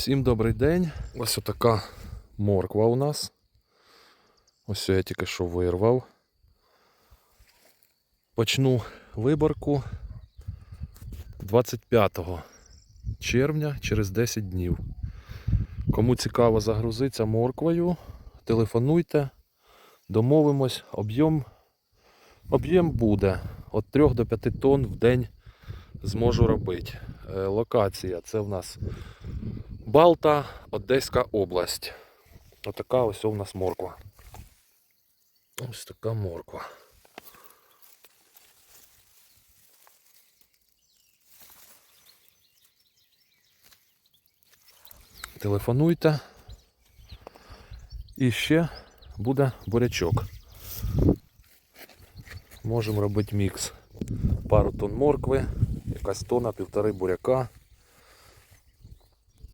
Всім добрий день. Ось отака морква у нас. Ось я тільки що вирвав. Почну виборку 25 червня через 10 днів. Кому цікаво загрузитися морквою, телефонуйте, домовимось, об'єм об'єм буде від 3 до 5 тонн в день зможу робити. Е, Локація це в нас Балта, Одеська область. Отака ось у нас морква. Ось така морква. Телефонуйте. І ще буде бурячок. Можемо робити мікс. Пару тонн моркви, якась тонна, півтори буряка.